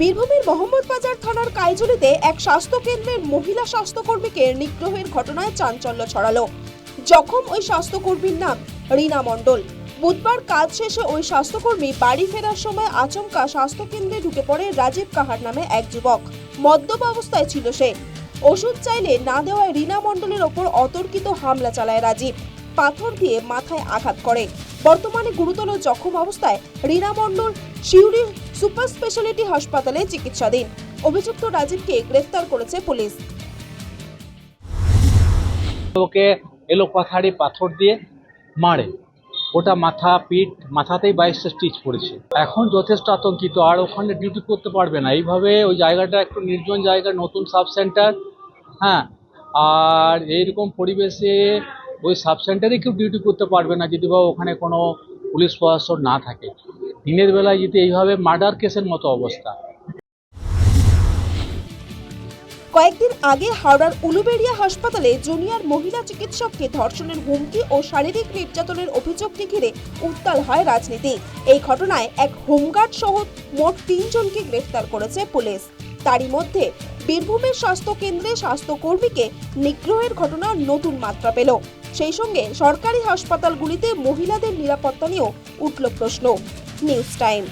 বীরভূমের মোহাম্মদবাজার থানার কাইজুলিতে এক স্বাস্থ্য কেন্দ্রের মহিলা স্বাস্থ্যকর্মীকে নিগ্রহের ঘটনায় চাঞ্চল্য ছড়ালো। জখম ওই স্বাস্থ্যকর্মীর নাম রীনা মণ্ডল। বুধবার কাজ শেষে ওই স্বাস্থ্যকর্মী বাড়ি ফেরার সময় আচমকা স্বাস্থ্যকেন্দ্রে ঢুকে পড়ে রাজীব কাহার নামে এক যুবক। মদ্যপ অবস্থায় ছিল সে। ওষুধ চাইলে না দেওয়ায় রীনা মণ্ডলের ওপর অতর্কিত হামলা চালায় রাজীব। পাথর দিয়ে মাথায় আঘাত করে। বর্তমানে গুরুতর জখম অবস্থায় রীনা মণ্ডল শিউরি সুপার স্পেশালিটি হাসপাতালে চিকিৎসাধীন। অভিযুক্ত রাজীবকে গ্রেফতার করেছে পুলিশ। ওকে এলো পাথাড়ি পাথর দিয়ে মারে। ওটা মাথা, পিঠ মাথাতেই বাইশটা স্টিচ পড়েছে। এখন যথেষ্ট আতঙ্কিত, আর ওখানে ডিউটি করতে পারবে না। এইভাবে ওই জায়গাটা একটু নির্জন জায়গা নতুন সাব সেন্টার হ্যাঁ আর এইরকম পরিবেশে ওই সাব সেন্টারে কেউ ডিউটি করতে পারবে না যদি বা ওখানে কোনো পুলিশ প্রশাসন না থাকে। দিনের বেলায় যদি এইভাবে মার্ডার কেসের মতো অবস্থা। কয়েকদিন আগে হাওড়ার উলুবেড়িয়া হাসপাতালে জুনিয়র মহিলা চিকিৎসককে ধর্ষণের হুমকি ও শারীরিক নির্যাতনের অভিযোগকে ঘিরে উত্তাল হয় রাজনীতি। এই ঘটনায় এক হোমগার্ড সহ মোট তিনজনকে গ্রেফতার করেছে পুলিশ। তারই মধ্যে বীরভূমের স্বাস্থ্য কেন্দ্রে স্বাস্থ্যকর্মীকে নিগ্রহের ঘটনা নতুন মাত্রা পেল। সেই সঙ্গে সরকারি হাসপাতালগুলিতে মহিলাদের নিরাপত্তা নিয়েও উঠল প্রশ্ন। News time.